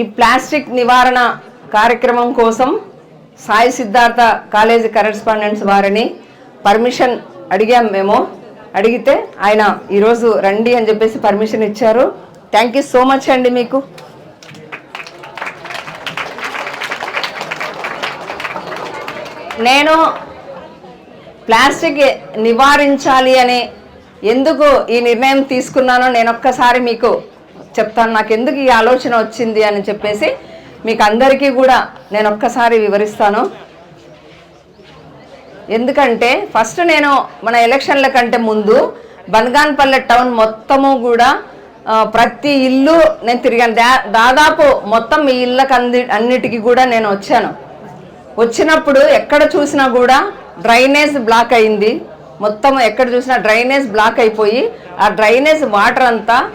ఈ ప్లాస్టిక్ నివారణ కార్యక్రమం కోసం సాయి సిద్ధార్థ కాలేజీ కరెస్పాండెంట్స్ వారిని పర్మిషన్ అడిగాం మేము. అడిగితే ఆయన ఈరోజు రండి అని చెప్పేసి పర్మిషన్ ఇచ్చారు. థ్యాంక్ యూ సో మచ్ అండి మీకు. నేను ప్లాస్టిక్ నివారించాలి అని ఎందుకు ఈ నిర్ణయం తీసుకున్నానో నేను ఒక్కసారి మీకు చెప్తాను. నాకు ఎందుకు ఈ ఆలోచన వచ్చింది అని చెప్పేసి మీకు అందరికీ కూడా నేను ఒక్కసారి వివరిస్తాను. ఎందుకంటే ఫస్ట్ నేను మన ఎలక్షన్ల కంటే ముందు బన్గాన్పల్లె టౌన్ మొత్తము కూడా ప్రతి ఇల్లు నేను తిరిగాను. దా- దాదాపు మొత్తం ఈ ఇళ్ళకి అంది అన్నిటికీ కూడా నేను వచ్చాను. వచ్చినప్పుడు ఎక్కడ చూసినా కూడా డ్రైనేజ్ బ్లాక్ అయింది. మొత్తం ఎక్కడ చూసినా డ్రైనేజ్ బ్లాక్ అయిపోయి ఆ డ్రైనేజ్ వాటర్ అంతా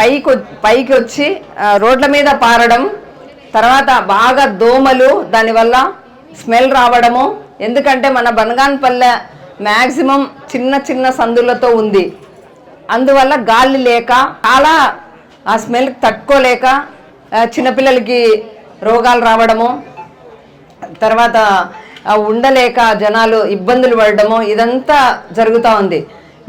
పైకి పైకి వచ్చి రోడ్ల మీద పారడం తర్వాత బాగా దోమలు దానివల్ల స్మెల్ రావడము ఎందుకంటే మన బనగాన్పల్లె మ్యాక్సిమం చిన్న చిన్న సందులతో ఉంది. అందువల్ల గాలి లేక చాలా ఆ స్మెల్ తట్టుకోలేక చిన్నపిల్లలకి రోగాలు రావడము తర్వాత ఉండలేక జనాలు ఇబ్బందులు పడడము ఇదంతా జరుగుతూ ఉంది.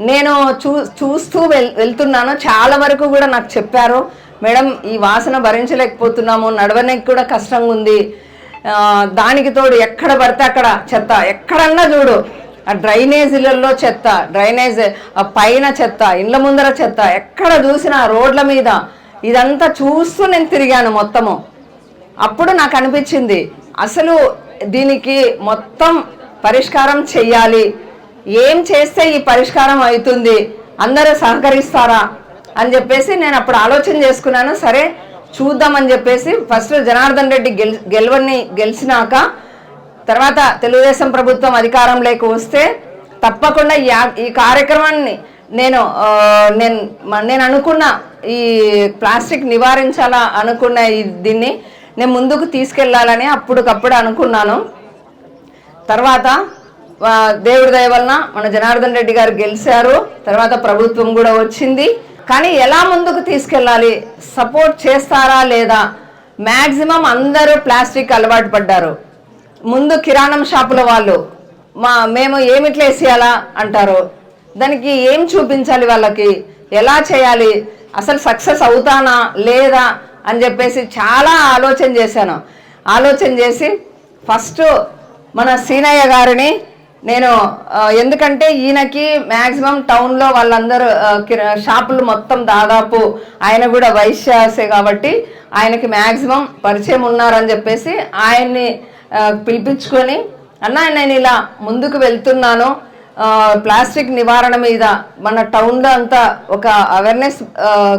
నేను చూ చూస్తూ వెల్ వెళ్తున్నాను. చాలా వరకు కూడా నాకు చెప్పారు మేడం ఈ వాసన భరించలేకపోతున్నాము నడవడానికి కూడా కష్టంగా ఉంది దానికి తోడు ఎక్కడ పడితే అక్కడ చెత్త. ఎక్కడన్నా చూడు ఆ డ్రైనేజీలలో చెత్త డ్రైనేజ్ ఆ పైన చెత్త ఇండ్ల ముందర చెత్త ఎక్కడ చూసినా రోడ్ల మీద. ఇదంతా చూస్తూ నేను తిరిగాను మొత్తము. అప్పుడు నాకు అనిపించింది అసలు దీనికి మొత్తం పరిష్కారం చెయ్యాలి. ఏం చేస్తే ఈ పరిష్కారం అవుతుంది? అందరూ సహకరిస్తారా? అని చెప్పేసి నేను అప్పుడు ఆలోచన చేసుకున్నాను. సరే చూద్దామని చెప్పేసి ఫస్ట్ జనార్దన్ రెడ్డి గెల్ గెలవని గెలిచినాక తర్వాత తెలుగుదేశం ప్రభుత్వం అధికారంలోకి వస్తే తప్పకుండా ఈ ఈ కార్యక్రమాన్ని నేను నేను నేను అనుకున్న ఈ ప్లాస్టిక్ నివారించాలా అనుకున్న ఈ దీన్ని నేను ముందుకు తీసుకెళ్ళాలని అప్పటికప్పుడు అనుకున్నాను. తర్వాత దేవుడి దయ వలన మన జనార్దన్ రెడ్డి గారు గెలిచారు. తర్వాత ప్రభుత్వం కూడా వచ్చింది. కానీ ఎలా ముందుకు తీసుకెళ్ళాలి? సపోర్ట్ చేస్తారా లేదా? మ్యాక్సిమం అందరూ ప్లాస్టిక్ అలవాటు పడ్డారు. ముందు కిరాణం షాపుల వాళ్ళు మా మేము ఏమిట్లా వేసేయాలా అంటారు. దానికి ఏం చూపించాలి వాళ్ళకి? ఎలా చేయాలి? అసలు సక్సెస్ అవుతానా లేదా అని చెప్పేసి చాలా ఆలోచన చేశాను. ఆలోచన చేసి ఫస్ట్ మన సీనయ్య గారిని నేను ఎందుకంటే ఈయనకి మ్యాక్సిమం టౌన్లో వాళ్ళందరూ షాపులు మొత్తం దాదాపు ఆయన కూడా వైశ్యాసే కాబట్టి ఆయనకి మ్యాక్సిమం పరిచయం ఉన్నారని చెప్పేసి ఆయన్ని పిలిపించుకొని అన్న నేను ఇలా ముందుకు వెళ్తున్నాను. ప్లాస్టిక్ నివారణ మీద మన టౌన్లో అంతా ఒక అవేర్నెస్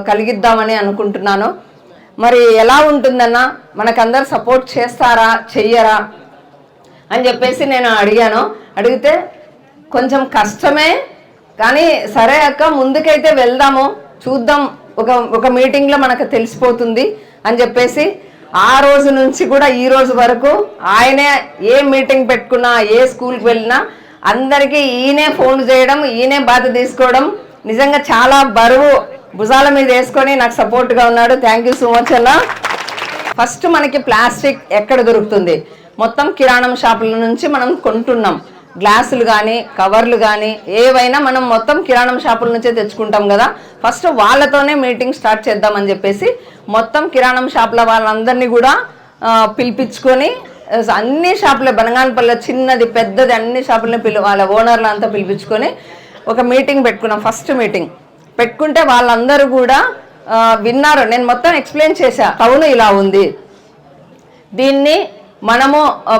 కలిగిద్దామని అనుకుంటున్నాను. మరి ఎలా ఉంటుందన్నా? మనకందరు సపోర్ట్ చేస్తారా? చెయ్యరా? అని చెప్పేసి నేను అడిగాను. అడిగితే కొంచెం కష్టమే కానీ సరే అక్క ముందుకైతే వెళ్దాము చూద్దాం ఒక ఒక మీటింగ్లో మనకు తెలిసిపోతుంది అని చెప్పేసి ఆ రోజు నుంచి కూడా ఈ రోజు వరకు ఆయనే ఏ మీటింగ్ పెట్టుకున్నా ఏ స్కూల్కి వెళ్ళినా అందరికీ ఈయనే ఫోన్ చేయడం ఈయనే బాధ తీసుకోవడం నిజంగా చాలా బరువు. భుజాల మీద వేసుకొని నాకు సపోర్ట్గా ఉన్నాడు. థ్యాంక్ యూ సో మచ్ అలా ఫస్ట్ మనకి ప్లాస్టిక్ ఎక్కడ దొరుకుతుంది? మొత్తం కిరాణం షాపుల నుంచి మనం కొంటున్నాం. గ్లాసులు కానీ కవర్లు కానీ ఏవైనా మనం మొత్తం కిరాణం షాపుల నుంచే తెచ్చుకుంటాం కదా. ఫస్ట్ వాళ్ళతోనే మీటింగ్ స్టార్ట్ చేద్దామని చెప్పేసి మొత్తం కిరాణం షాపుల వాళ్ళందరినీ కూడా పిలిపించుకొని అన్ని షాపులే బనగానపల్లి చిన్నది పెద్దది అన్ని షాపులని పిలు వాళ్ళ ఓనర్లు అంతా పిలిపించుకొని ఒక మీటింగ్ పెట్టుకున్నాం ఫస్ట్ మీటింగ్. పెట్టుకుంటే వాళ్ళందరూ కూడా విన్నారు. నేను మొత్తం ఎక్స్ప్లెయిన్ చేశా. టౌన్ ఇలా ఉంది. దీన్ని మనము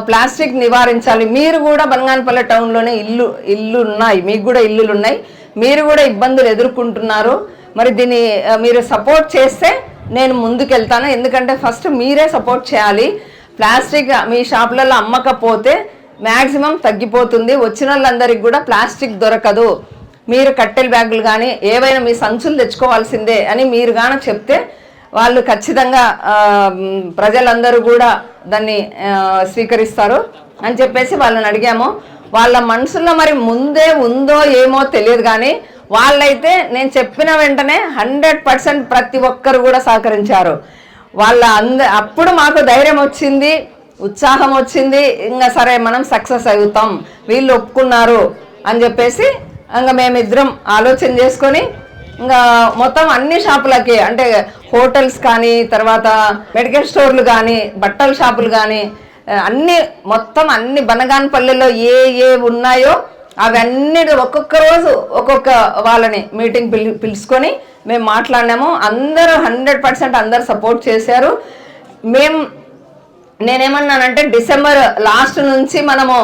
ప్లాస్టిక్ నివారించాలి. మీరు కూడా బనగానపల్లె టౌన్లోనే ఇల్లు ఇల్లు ఉన్నాయి మీకు కూడా ఇల్లులు ఉన్నాయి మీరు కూడా ఇబ్బందులు ఎదుర్కొంటున్నారు. మరి దీన్ని మీరు సపోర్ట్ చేస్తే నేను ముందుకెళ్తాను. ఎందుకంటే ఫస్ట్ మీరే సపోర్ట్ చేయాలి. ప్లాస్టిక్ మీ షాపులలో అమ్మకపోతే మ్యాక్సిమం తగ్గిపోతుంది. వచ్చిన వాళ్ళందరికీ కూడా ప్లాస్టిక్ దొరకదు. మీరు కట్టెల బ్యాగులు కానీ ఏవైనా మీ సంచులు తెచ్చుకోవాల్సిందే అని మీరు కానీ చెప్తే వాళ్ళు ఖచ్చితంగా ప్రజలందరూ కూడా దాన్ని స్వీకరిస్తారు అని చెప్పేసి వాళ్ళని అడిగాము. వాళ్ళ మనసులో మరి ముందే ఉందో ఏమో తెలియదు కానీ వాళ్ళైతే నేను చెప్పిన వెంటనే హండ్రెడ్ పర్సెంట్ ప్రతి ఒక్కరు కూడా సహకరించారు. వాళ్ళ అంద అప్పుడు మాకు ధైర్యం వచ్చింది ఉత్సాహం వచ్చింది ఇంకా సరే మనం సక్సెస్ అవుతాం వీళ్ళు ఒప్పుకున్నారు అని చెప్పేసి ఇంకా మేమిద్దరం ఆలోచన చేసుకొని ఇంకా మొత్తం అన్ని షాపులకి అంటే హోటల్స్ కానీ తర్వాత మెడికల్ స్టోర్లు కానీ బట్టల షాపులు కానీ అన్ని మొత్తం అన్ని బనగానపల్లిలో ఏ ఏ ఉన్నాయో అవన్నీ ఒక్కొక్క రోజు ఒక్కొక్క వాళ్ళని మీటింగ్ పిలి పిలుచుకొని మేము మాట్లాడినాము. అందరూ హండ్రెడ్ పర్సెంట్ అందరు సపోర్ట్ చేశారు. మేము నేనేమన్నానంటే డిసెంబర్ లాస్ట్ నుంచి మనము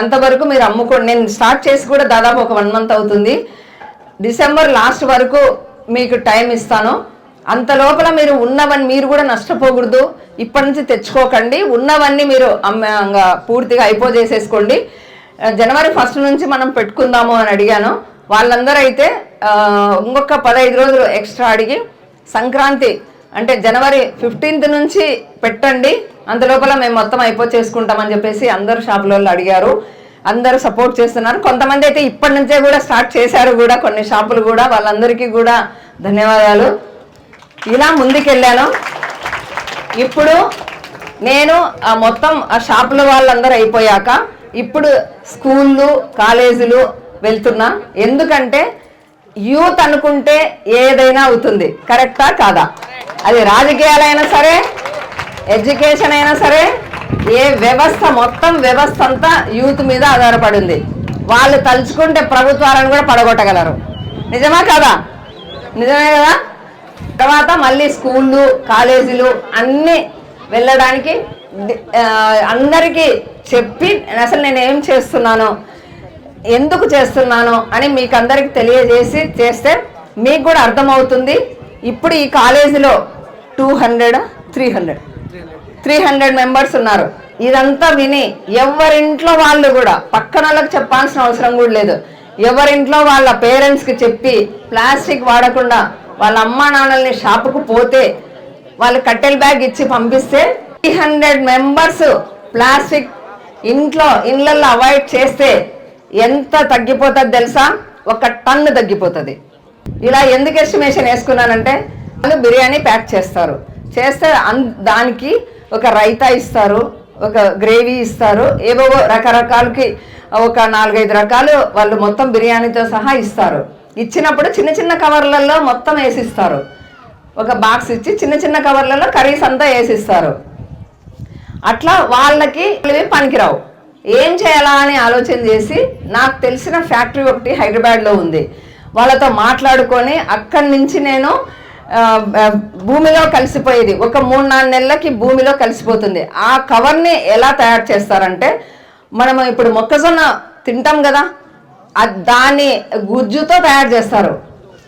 అంతవరకు మీరు అమ్ముకోండి నేను స్టార్ట్ చేసి కూడా దాదాపు ఒక వన్ మంత్ అవుతుంది. డిసెంబర్ లాస్ట్ వరకు మీకు టైం ఇస్తాను. అంత లోపల మీరు ఉన్నవన్నీ మీరు కూడా నష్టపోకూడదు. ఇప్పటి నుంచి తెచ్చుకోకండి. ఉన్నవన్నీ మీరు అమ్మ ఇంకా పూర్తిగా అయిపోజేసేసుకోండి. జనవరి ఫస్ట్ నుంచి మనం పెట్టుకుందాము అని అడిగాను. వాళ్ళందరూ అయితే ఇంకొక పదహైదు రోజులు ఎక్స్ట్రా అడిగి సంక్రాంతి అంటే జనవరి ఫిఫ్టీన్త్ నుంచి పెట్టండి. అంత లోపల మేము మొత్తం అయిపో చేసుకుంటామని చెప్పేసి అందరు షాపులలో అడిగారు. అందరూ సపోర్ట్ చేస్తున్నారు. కొంతమంది అయితే ఇప్పటి నుంచే కూడా స్టార్ట్ చేశారు కూడా కొన్ని షాపులు కూడా. వాళ్ళందరికీ కూడా ధన్యవాదాలు. ఇలా ముందుకెళ్ళాను. ఇప్పుడు నేను ఆ మొత్తం ఆ షాపుల వాళ్ళందరూ అయిపోయాక ఇప్పుడు స్కూళ్ళు కాలేజీలు వెళ్తున్నా. ఎందుకంటే యూత్ అనుకుంటే ఏదైనా అవుతుంది. కరెక్టా కాదా? అది రాజకీయాలైనా సరే ఎడ్యుకేషన్ అయినా సరే ఏ వ్యవస్థ మొత్తం వ్యవస్థ అంతా యూత్ మీద ఆధారపడింది. వాళ్ళు తలుచుకుంటే ప్రభుత్వాలను కూడా పడగొట్టగలరు. నిజమా కదా? నిజమే కదా? తర్వాత మళ్ళీ స్కూళ్ళు కాలేజీలు అన్నీ వెళ్ళడానికి అందరికీ చెప్పి అసలు నేను ఏం చేస్తున్నాను? ఎందుకు చేస్తున్నాను? అని మీకు అందరికి తెలియజేసి చేస్తే మీకు కూడా అర్థమవుతుంది. ఇప్పుడు ఈ కాలేజీలో two hundred three hundred? Three hundred members ఉన్నారు. ఇదంతా విని ఎవరింట్లో వాళ్ళు కూడా పక్కన వాళ్ళకి చెప్పాల్సిన అవసరం కూడా లేదు. ఎవరింట్లో వాళ్ళ పేరెంట్స్కి చెప్పి ప్లాస్టిక్ వాడకుండా వాళ్ళ అమ్మా నాన్నల్ని షాపుకు పోతే వాళ్ళు కట్టెల బ్యాగ్ ఇచ్చి పంపిస్తే త్రీ హండ్రెడ్ మెంబర్స్ ప్లాస్టిక్ ఇంట్లో ఇళ్ళల్లో అవాయిడ్ చేస్తే ఎంత తగ్గిపోతుంది తెలుసా? ఒక టన్ను తగ్గిపోతుంది. ఇలా ఎందుకు ఎస్టిమేషన్ వేసుకున్నానంటే వాళ్ళు బిర్యానీ ప్యాక్ చేస్తారు. చేస్తే అన్ దానికి ఒక రైతా ఇస్తారు ఒక గ్రేవీ ఇస్తారు ఏవో రకరకాలకి ఒక నాలుగైదు రకాలు వాళ్ళు మొత్తం బిర్యానీతో సహా ఇస్తారు. ఇచ్చినప్పుడు చిన్న చిన్న కవర్లలో మొత్తం వేసిస్తారు. ఒక బాక్స్ ఇచ్చి చిన్న చిన్న కవర్లలో కర్రీస్ అంతా వేసిస్తారు. అట్లా వాళ్ళకి పనికిరావు. ఏం చేయాలా అని ఆలోచన చేసి నాకు తెలిసిన ఫ్యాక్టరీ ఒకటి హైదరాబాద్లో ఉంది. వాళ్ళతో మాట్లాడుకొని అక్కడి నుంచి నేను భూమిలో కలిసిపోయేది. ఒక మూడు నాలుగు నెలలకి భూమిలో కలిసిపోతుంది. ఆ కవర్ని ఎలా తయారు చేస్తారంటే మనం ఇప్పుడు మొక్కజొన్న తింటాం కదా దాన్ని దాని గుజ్జుతో తయారు చేస్తారు.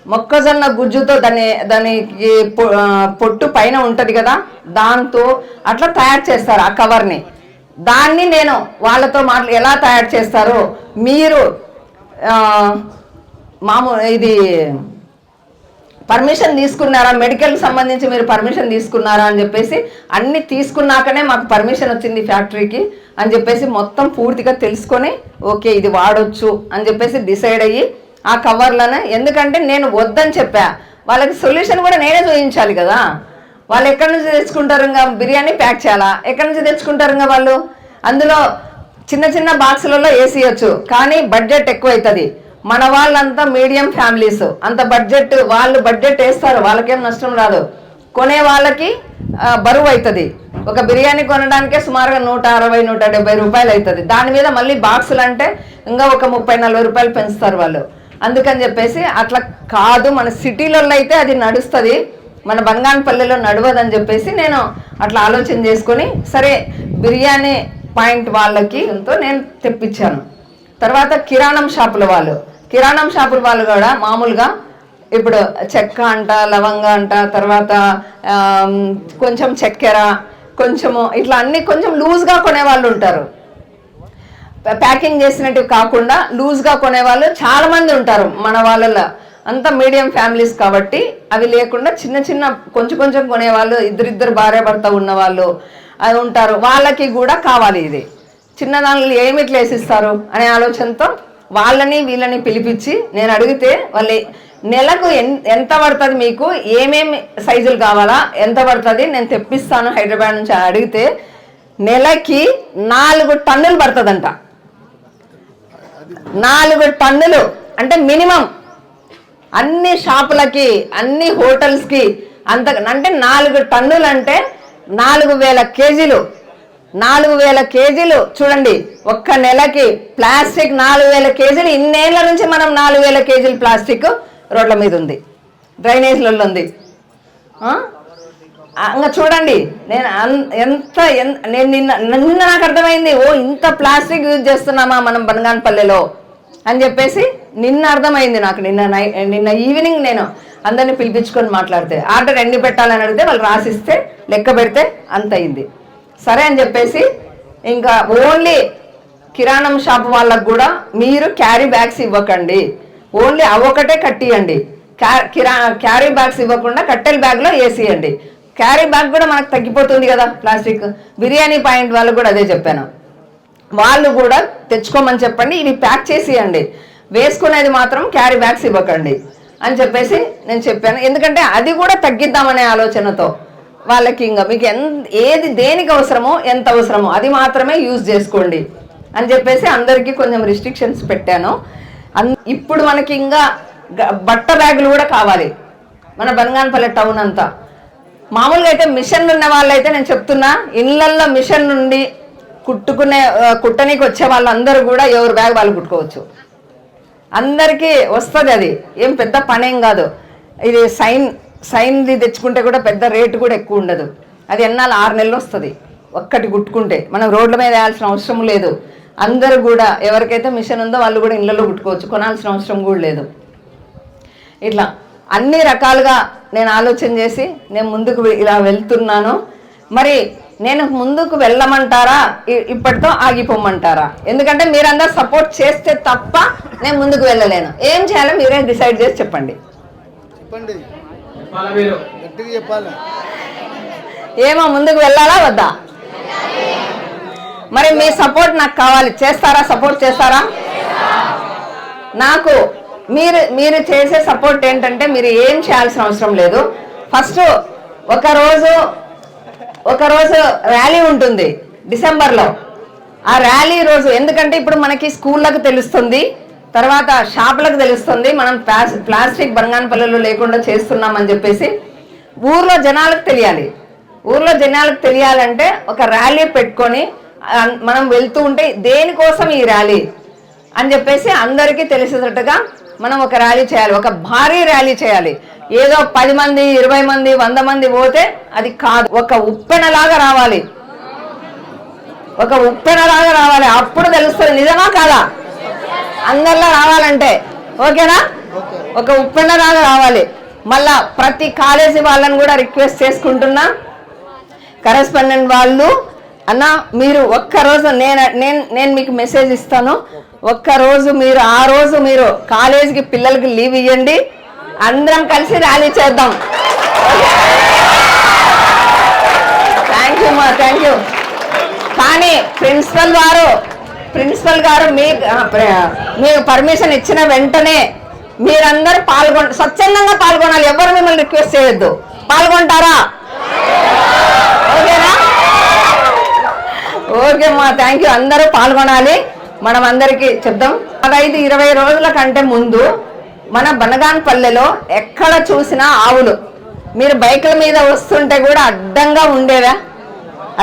మొక్కజొన్న గుజ్జుతో దాని దానికి పొ- పొట్టు పైన ఉంటుంది కదా దాంతో అట్లా తయారు చేస్తారు ఆ కవర్ని. దాన్ని నేను వాళ్ళతో మాట్లా ఎలా తయారు చేస్తారో మీరు మామూలు ఇది పర్మిషన్ తీసుకున్నారా? మెడికల్కి సంబంధించి మీరు పర్మిషన్ తీసుకున్నారా అని చెప్పేసి అన్ని తీసుకున్నాకనే మాకు పర్మిషన్ వచ్చింది ఫ్యాక్టరీకి అని చెప్పేసి మొత్తం పూర్తిగా తెలుసుకొని ఓకే ఇది వాడొచ్చు అని చెప్పేసి డిసైడ్ అయ్యి ఆ కవర్లను ఎందుకంటే నేను వద్దని చెప్పా. వాళ్ళకి సొల్యూషన్ కూడా నేనే చూపించాలి కదా. వాళ్ళు ఎక్కడి నుంచి తెచ్చుకుంటారు ఇంకా? బిర్యానీ ప్యాక్ చేయాలా? ఎక్కడి నుంచి తెచ్చుకుంటారు ఇంకా వాళ్ళు? అందులో చిన్న చిన్న బాక్సులలో వేసేయచ్చు కానీ బడ్జెట్ ఎక్కువ అవుతుంది మన వాళ్ళంతా మీడియం ఫ్యామిలీస్. అంత బడ్జెట్ వాళ్ళు బడ్జెట్ వేస్తారు వాళ్ళకేం నష్టం రాదు. కొనే వాళ్ళకి బరువు అవుతుంది ఒక బిర్యానీ కొనడానికే సుమారుగా నూట అరవై నూట డెబ్బై రూపాయలు అవుతుంది దాని మీద మళ్ళీ బాక్సులు అంటే ఇంకా ఒక ముప్పై నలభై రూపాయలు పెంచుతారు వాళ్ళు. అందుకని చెప్పేసి అట్లా కాదు మన సిటీలలో అయితే అది నడుస్తుంది. మన బంగానపల్లిలో నడవదని చెప్పేసి నేను అట్లా ఆలోచన చేసుకొని సరే బిర్యానీ పాయింట్ వాళ్ళకి ఎంతో నేను తెప్పించాను. తర్వాత కిరాణం షాపుల వాళ్ళు. కిరాణం షాపుల వాళ్ళు కూడా మామూలుగా ఇప్పుడు చెక్క అంట లవంగ అంట తర్వాత కొంచెం చక్కెర కొంచెము ఇట్లా అన్ని కొంచెం లూజ్గా కొనే వాళ్ళు ఉంటారు ప్యాకింగ్ చేసినట్టు కాకుండా లూజ్గా కొనేవాళ్ళు చాలా మంది ఉంటారు మన వాళ్ళలో. అంతా మీడియం ఫ్యామిలీస్ కాబట్టి అవి లేకుండా చిన్న చిన్న కొంచెం కొంచెం కొనేవాళ్ళు ఇద్దరిద్దరు భార్య భర్త ఉన్నవాళ్ళు అది ఉంటారు. వాళ్ళకి కూడా కావాలి ఇది. చిన్నదానిలో ఏమి ఇట్లా వేసిస్తారు అనే ఆలోచనతో వాళ్ళని వీళ్ళని పిలిపించి నేను అడిగితే వాళ్ళు నెలకు ఎంత పడుతుంది మీకు? ఏమేమి సైజులు కావాలా? ఎంత పడుతుంది? నేను తెప్పిస్తాను హైదరాబాద్ నుంచి అడిగితే నెలకి నాలుగు టన్నులు పడుతుందంట. నాలుగు టన్నులు అంటే మినిమం. అన్ని షాపులకి అన్ని హోటల్స్కి అంత అంటే నాలుగు టన్నులు అంటే నాలుగు వేల కేజీలు. నాలుగు వేల కేజీలు చూడండి ఒక్క నెలకి ప్లాస్టిక్ నాలుగు వేల కేజీలు ఇన్నేళ్ళ నుంచి మనం నాలుగు వేల కేజీలు ప్లాస్టిక్ రోడ్ల మీద ఉంది డ్రైనేజ్లలో ఉంది. ఇంకా చూడండి నేను ఎంత నేను నిన్న నిన్న నాకు అర్థమైంది ఓ ఇంత ప్లాస్టిక్ యూజ్ చేస్తున్నామా మనం బనగానపల్లెలో అని చెప్పేసి నిన్న అర్థమైంది నాకు నిన్న నై నిన్న ఈవినింగ్ నేను అందరిని పిలిపించుకొని మాట్లాడితే ఆర్డర్ ఎన్ని పెట్టాలని అడిగితే వాళ్ళు రాసిస్తే లెక్క పెడితే అంత అయింది. సరే అని చెప్పేసి ఇంకా ఓన్లీ కిరాణం షాప్ వాళ్ళకు కూడా మీరు క్యారీ బ్యాగ్స్ ఇవ్వకండి. ఓన్లీ అవొకటే కట్టియండి. క్యా- కిరా క్యారీ బ్యాగ్స్ ఇవ్వకుండా కట్టెల బ్యాగ్లో వేసేయండి క్యారీ బ్యాగ్ కూడా మనకు తగ్గిపోతుంది కదా ప్లాస్టిక్. బిర్యానీ పాయింట్ వాళ్ళు కూడా అదే చెప్పాను. వాళ్ళు కూడా తెచ్చుకోమని చెప్పండి ఇవి ప్యాక్ చేసేయండి. వేసుకునేది మాత్రం క్యారీ బ్యాగ్స్ ఇవ్వకండి అని చెప్పేసి నేను చెప్పాను. ఎందుకంటే అది కూడా తగ్గిద్దామనే ఆలోచనతో. వాళ్ళకి ఇంకా మీకు ఎంత ఏది దేనికి అవసరమో ఎంత అవసరమో అది మాత్రమే యూజ్ చేసుకోండి. అని చెప్పేసి అందరికీ కొంచెం రిస్ట్రిక్షన్స్ పెట్టాను. అన్- ఇప్పుడు మనకి ఇంకా బట్ట బ్యాగులు కూడా కావాలి. మన బనగానపల్లి టౌన్ అంతా. మామూలుగా అయితే మిషన్ ఉన్న వాళ్ళైతే నేను చెప్తున్నా ఇళ్ళల్లో మిషన్ నుండి కుట్టుకునే కుట్టనీకి వచ్చే వాళ్ళందరూ కూడా ఎవరి బ్యాగ్ వాళ్ళు కుట్టుకోవచ్చు. అందరికీ వస్తుంది అది. ఏం పెద్ద పనేం కాదు. ఇది సైన్ సైన్ది తెచ్చుకుంటే కూడా పెద్ద రేటు కూడా ఎక్కువ ఉండదు. అది ఎన్నాళ్ళు ఆరు నెలలు వస్తుంది. ఒక్కటి కుట్టుకుంటే మనం రోడ్ల మీద వేయాల్సిన అవసరం లేదు. అందరూ కూడా ఎవరికైతే మిషన్ ఉందో వాళ్ళు కూడా ఇళ్ళలో కుట్టుకోవచ్చు కొనాల్సిన అవసరం కూడా లేదు. ఇట్లా అన్ని రకాలుగా నేను ఆలోచన చేసి నేను ముందుకు ఇలా వెళ్తున్నాను. మరి నేను ముందుకు వెళ్ళమంటారా? ఇ- ఇప్పటితో ఆగిపోమంటారా? ఎందుకంటే మీరందరూ సపోర్ట్ చేస్తే తప్ప నేను ముందుకు వెళ్ళలేను. ఏం చేయాలో మీరే డిసైడ్ చేసి చెప్పండి. చెప్పండి. ఏమో ముందుకు వెళ్ళాలా వద్దా? మరి మీ సపోర్ట్ నాకు కావాలి. చేస్తారా? సపోర్ట్ చేస్తారా? నాకు మీరు మీరు చేసే సపోర్ట్ ఏంటంటే మీరు ఏం చేయాల్సిన అవసరం లేదు. ఫస్ట్ ఒక రోజు ఒక రోజు ర్యాలీ ఉంటుంది డిసెంబర్లో. ఆ ర్యాలీ రోజు ఎందుకంటే ఇప్పుడు మనకి స్కూళ్ళకు తెలుస్తుంది తర్వాత షాపులకు తెలుస్తుంది మనం ప్లాస్- ప్లాస్టిక్ బంగానపల్లెలు లేకుండా చేస్తున్నామని చెప్పేసి ఊర్లో జనాలకు తెలియాలి. ఊర్లో జనాలకు తెలియాలంటే ఒక ర్యాలీ పెట్టుకొని మనం వెళ్తూ ఉంటే దేనికోసం ఈ ర్యాలీ అని చెప్పేసి అందరికీ తెలిసేటట్టుగా మనం ఒక ర్యాలీ చేయాలి ఒక భారీ ర్యాలీ చేయాలి. ఏదో పది మంది ఇరవై మంది వంద మంది పోతే అది కాదు. ఒక ఉప్పెనలాగా రావాలి. ఒక ఉప్పెనలాగా రావాలి. అప్పుడు తెలుస్తుంది నిజమా కాదా? అందరిలో రావాలంటే ఓకేనా? ఒక ఉప్పెనలాగా రావాలి. మళ్ళా ప్రతి కాలేజీ వాళ్ళని కూడా రిక్వెస్ట్ చేసుకుంటున్నా. కరెస్పాండెంట్ వాళ్ళు అన్న మీరు ఒక్కరోజు నేను నేను నేను మీకు మెసేజ్ ఇస్తాను. ఒక్కరోజు మీరు ఆ రోజు మీరు కాలేజీకి పిల్లలకి లీవ్ ఇవ్వండి అందరం కలిసి ర్యాలీ చేద్దాం. థ్యాంక్ యూ మా థ్యాంక్ యూ కానీ ప్రిన్సిపల్ వారు ప్రిన్సిపల్ గారు మీ మీకు పర్మిషన్ ఇచ్చిన వెంటనే మీరందరూ పాల్గొన స్వచ్ఛందంగా పాల్గొనాలి. ఎవరు మిమ్మల్ని రిక్వెస్ట్ చేయొద్దు. పాల్గొంటారా? ఓకేనా? ఓకే మా థ్యాంక్ యూ. అందరూ పాల్గొనాలి. మనం అందరికీ చెప్దాం. పదహైదు ఇరవై రోజుల కంటే ముందు మన బనగాన్పల్లెలో ఎక్కడ చూసినా ఆవులు. మీరు బైకుల మీద వస్తుంటే కూడా అడ్డంగా ఉండేవా?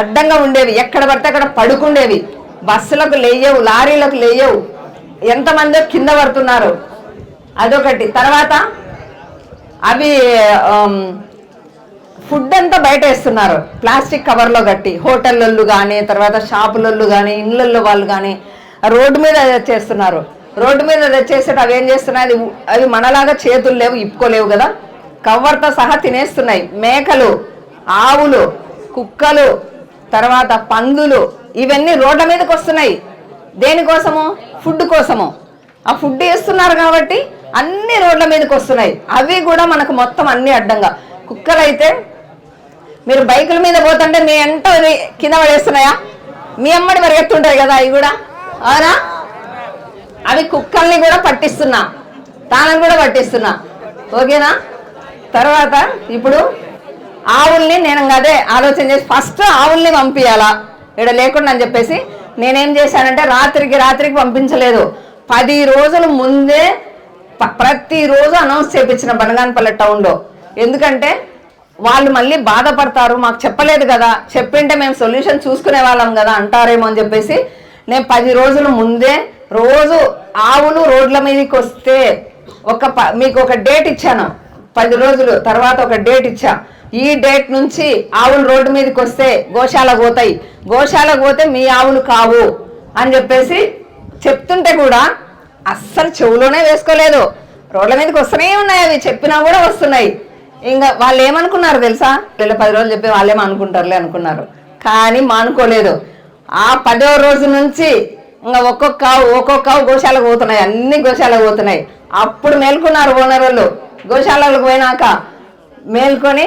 అడ్డంగా ఉండేవి. ఎక్కడ పడితే అక్కడ పడుకుండేవి. బస్సులకు లేయవు లారీలకు లేయవు. ఎంతమంది కింద పడుతున్నారు. అదొకటి. తర్వాత అవి ఫుడ్ అంతా బయట వేస్తున్నారు. ప్లాస్టిక్ కవర్లో కట్టి హోటళ్ళల్లో కానీ తర్వాత షాపులలో కానీ ఇళ్ళల్లో వాళ్ళు కానీ రోడ్డు మీద చేస్తున్నారు. రోడ్డు మీద తెచ్చేసేట అవి ఏం చేస్తున్నాయి? అది అవి మనలాగా చేతులు లేవు ఇప్పుకోలేవు కదా. కవర్తో సహా తినేస్తున్నాయి. మేకలు ఆవులు కుక్కలు తర్వాత పందులు ఇవన్నీ రోడ్ల మీదకి వస్తున్నాయి. దేనికోసము? ఫుడ్ కోసము. ఆ ఫుడ్ వేస్తున్నారు కాబట్టి అన్ని రోడ్ల మీదకి వస్తున్నాయి. అవి కూడా మనకు మొత్తం అన్ని అడ్డంగా. కుక్కలైతే మీరు బైకుల మీద పోతుంటే మీ ఎంట కింద పడేస్తున్నాయా? మీ అమ్మడి పరిగెత్తుంటాయి కదా అవి కూడా. అవునా? అవి కుక్కల్ని కూడా పట్టిస్తున్నా. తాళం కూడా పట్టిస్తున్నా. ఓకేనా? తర్వాత ఇప్పుడు ఆవుల్ని నేను ఇంకా అదే ఆలోచన చేసి ఫస్ట్ ఆవుల్ని పంపించాలా ఇక్కడ లేకుండా అని చెప్పేసి నేనేం చేశానంటే రాత్రికి రాత్రికి పంపించలేదు. పది రోజుల ముందే ప్రతిరోజు అనౌన్స్ చేయించిన బనగానపల్లి టౌన్లో. ఎందుకంటే వాళ్ళు మళ్ళీ బాధపడతారు మాకు చెప్పలేదు కదా చెప్పింటే మేము సొల్యూషన్ చూసుకునే వాళ్ళం కదా అంటారేమో అని చెప్పేసి నేను పది రోజుల ముందే రోజు ఆవులు రోడ్ల మీదకి వస్తే ఒక ప- మీకు ఒక డేట్ ఇచ్చాను. పది రోజులు తర్వాత ఒక డేట్ ఇచ్చా. ఈ డేట్ నుంచి ఆవులు రోడ్డు మీదకి వస్తే గోశాలకు పోతాయి. గోశాలకు పోతే మీ ఆవులు కావు అని చెప్పేసి చెప్తుంటే కూడా అస్సలు చెవులోనే వేసుకోలేదు. రోడ్ల మీదకి వస్తూనే ఉన్నాయి అవి చెప్పినా కూడా వస్తున్నాయి. ఇంకా వాళ్ళు ఏమనుకున్నారు తెలుసా? వీళ్ళు పది రోజులు చెప్పి వాళ్ళేమో అనుకుంటారులే అనుకున్నారు. కానీ మానుకోలేదు. ఆ పదో రోజు నుంచి ఇంకా ఒక్కొక్క ఒక్కొక్క గోశాలకు పోతున్నాయి. అన్ని గోశాలకు పోతున్నాయి. అప్పుడు మేల్కొన్నారు ఓనర్ వాళ్ళు గోశాలకు పోయినాక మేల్కొని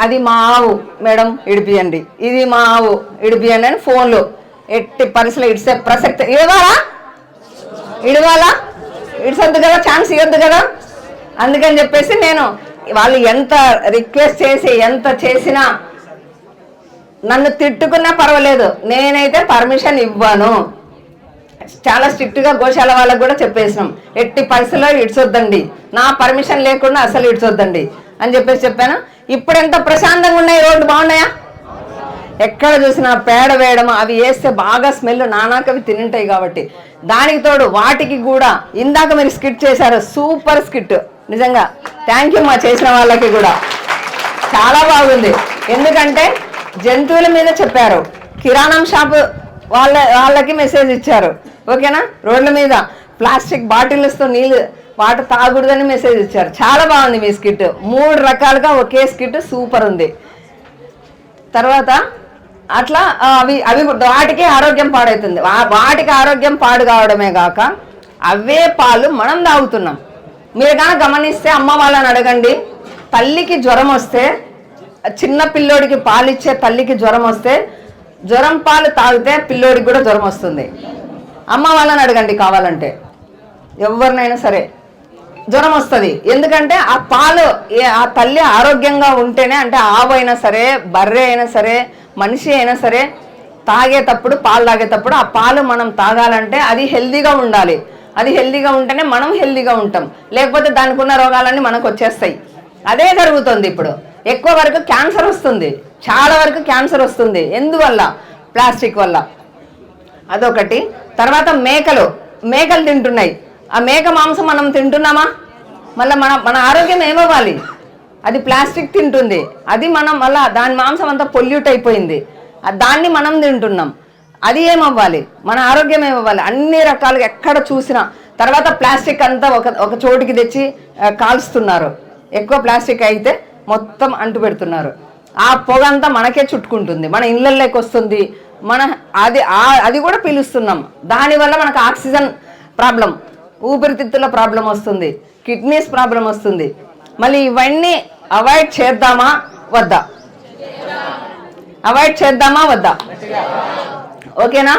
అది మా ఆవు మేడం ఇడిపియండి. ఇది మా ఆవు ఇడిపియండి అని ఫోన్లు. ఎట్టి పరిస్థితులు ఇడిసే ప్రసక్తి. ఇవ్వాలా ఇడవాలా? ఇడిసొద్దు కదా ఛాన్స్ ఇవ్వద్దు కదా? అందుకని చెప్పేసి నేను వాళ్ళు ఎంత రిక్వెస్ట్ చేసి ఎంత చేసినా నన్ను తిట్టుకున్నా పర్వాలేదు. నేనైతే పర్మిషన్ ఇవ్వను. చాలా స్ట్రిక్ట్గా గోశాల వాళ్ళకు కూడా చెప్పేసినాం. ఎట్టి పరిస్థితుల్లో ఇడ్చొద్దండి నా పర్మిషన్ లేకుండా అసలు ఇడ్చొద్దండి అని చెప్పేసి చెప్పాను. ఇప్పుడు ఎంత ప్రశాంతంగా ఉన్నాయి రోడ్డు బాగున్నాయా? ఎక్కడ చూసినా పేడ వేయడం అవి వేస్తే బాగా స్మెల్ నానాకవి తినింటాయి కాబట్టి. దానికి తోడు వాటికి కూడా ఇందాక మీరు స్కిట్ చేశారు సూపర్ స్కిట్. నిజంగా థ్యాంక్ యూ మా చేసిన వాళ్ళకి కూడా. చాలా బాగుంది. ఎందుకంటే జంతువుల మీద చెప్పారు. కిరాణం షాప్ వాళ్ళ వాళ్ళకి మెసేజ్ ఇచ్చారు. ఓకేనా? రోడ్ల మీద ప్లాస్టిక్ బాటిల్స్తో నీళ్ళు వాటర్ తాగకూడదని మెసేజ్ ఇచ్చారు చాలా బాగుంది మీ స్కిట్. మూడు రకాలుగా ఒకే స్కిట్ సూపర్ ఉంది. తర్వాత అట్లా అవి అవి వాటికి ఆరోగ్యం పాడవుతుంది వాటికి ఆరోగ్యం పాడు కావడమే కాక అవే పాలు మనం తాగుతున్నాం. మీరు కానీ గమనిస్తే అమ్మ వాళ్ళని అడగండి. తల్లికి జ్వరం వస్తే చిన్న పిల్లోడికి పాలు ఇచ్చే తల్లికి జ్వరం వస్తే జ్వరం పాలు తాగితే పిల్లోడికి కూడా జ్వరం వస్తుంది. అమ్మ వాళ్ళని అడగండి కావాలంటే. ఎవరినైనా సరే. జ్వరం వస్తుంది. ఎందుకంటే ఆ పాలు ఆ తల్లి ఆరోగ్యంగా ఉంటేనే అంటే ఆవు అయినా సరే బర్రె అయినా సరే మనిషి అయినా సరే తాగేటప్పుడు పాలు తాగేటప్పుడు ఆ పాలు మనం తాగాలంటే అది హెల్దీగా ఉండాలి. అది హెల్దీగా ఉంటేనే మనం హెల్దీగా ఉంటాం. లేకపోతే దానికి ఉన్న రోగాలన్నీ మనకు వచ్చేస్తాయి. అదే జరుగుతుంది ఇప్పుడు. ఎక్కువ వరకు క్యాన్సర్ వస్తుంది. చాలా వరకు క్యాన్సర్ వస్తుంది. ఎందువల్ల? ప్లాస్టిక్ వల్ల. అదొకటి. తర్వాత మేకలు. మేకలు తింటున్నాయి. ఆ మేక మాంసం మనం తింటున్నామా? మళ్ళీ మన మన ఆరోగ్యం ఏమవ్వాలి? అది ప్లాస్టిక్ తింటుంది. అది మనం మళ్ళా దాని మాంసం అంతా పొల్యూట్ అయిపోయింది. దాన్ని మనం తింటున్నాం. అది ఏమవ్వాలి? మన ఆరోగ్యం ఏమవ్వాలి? అన్ని రకాలుగా ఎక్కడ చూసినా. తర్వాత ప్లాస్టిక్ అంతా ఒక ఒక చోటుకి తెచ్చి కాలుస్తున్నారు. ఎక్కువ ప్లాస్టిక్ అయితే మొత్తం అంటు పెడుతున్నారు ఆ పొగ అంతా మనకే చుట్టుకుంటుంది. మన ఇళ్ళల్లోకి వస్తుంది. మన అది అది కూడా పీలుస్తున్నాం. దానివల్ల మనకు ఆక్సిజన్ ప్రాబ్లం. ఊపిరితిత్తుల ప్రాబ్లం వస్తుంది కిడ్నీస్ ప్రాబ్లం వస్తుంది. మళ్ళీ ఇవన్నీ అవాయిడ్ చేద్దామా వద్దా? అవాయిడ్ చేద్దామా వద్దా? ఓకేనా?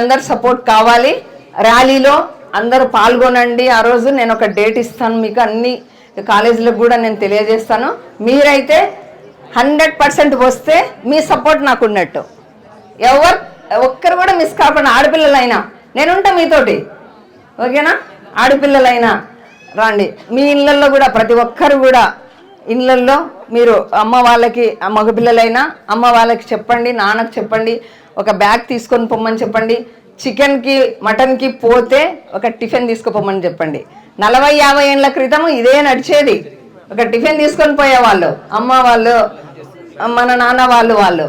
అందరు సపోర్ట్ కావాలి. ర్యాలీలో అందరూ పాల్గొనండి. ఆ రోజు నేను ఒక డేట్ ఇస్తాను మీకు అన్ని కాలేజీలకు కూడా నేను తెలియజేస్తాను. మీరైతే హండ్రెడ్ పర్సెంట్ వస్తే మీ సపోర్ట్ నాకు ఉన్నట్టు ఎవరు ఒక్కరు కూడా మిస్ కాకుండా ఆడపిల్లలైనా నేనుంటా మీతోటి. ఓకేనా? ఆడపిల్లలైనా రండి. మీ ఇళ్ళల్లో కూడా ప్రతి ఒక్కరు కూడా ఇళ్ళల్లో మీరు అమ్మ వాళ్ళకి ఆ మగపిల్లలైనా అమ్మ వాళ్ళకి చెప్పండి నాన్నకు చెప్పండి ఒక బ్యాగ్ తీసుకొని పొమ్మని చెప్పండి చికెన్కి మటన్కి పోతే ఒక టిఫిన్ తీసుకుపోమని చెప్పండి. నలభై యాభై ఏళ్ళ క్రితం ఇదే నడిచేది. ఒక టిఫిన్ తీసుకొని పోయేవాళ్ళు అమ్మ వాళ్ళు మన నాన్న వాళ్ళు వాళ్ళు.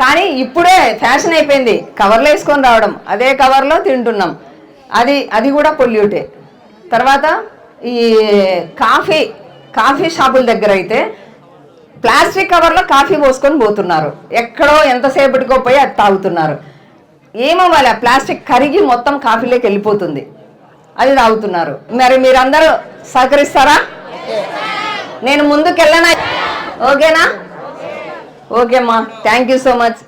కానీ ఇప్పుడే ఫ్యాషన్ అయిపోయింది. కవర్లో వేసుకొని రావడం. అదే కవర్లో తింటున్నాం. అది అది కూడా పొల్యూటే. తర్వాత ఈ కాఫీ కాఫీ షాపుల దగ్గర అయితే ప్లాస్టిక్ కవర్లో కాఫీ పోసుకొని పోతున్నారు. ఎక్కడో ఎంతసేపటికో పోయి అది తాగుతున్నారు. ఏమవ్వాలి ఆ ప్లాస్టిక్ కరిగి మొత్తం కాఫీలోకి వెళ్ళిపోతుంది. అది తాగుతున్నారు. మరి మీరందరూ సహకరిస్తారా? నేను ముందుకెళ్ళనా? ఓకేనా? ఓకే అమ్మా. Thank you so much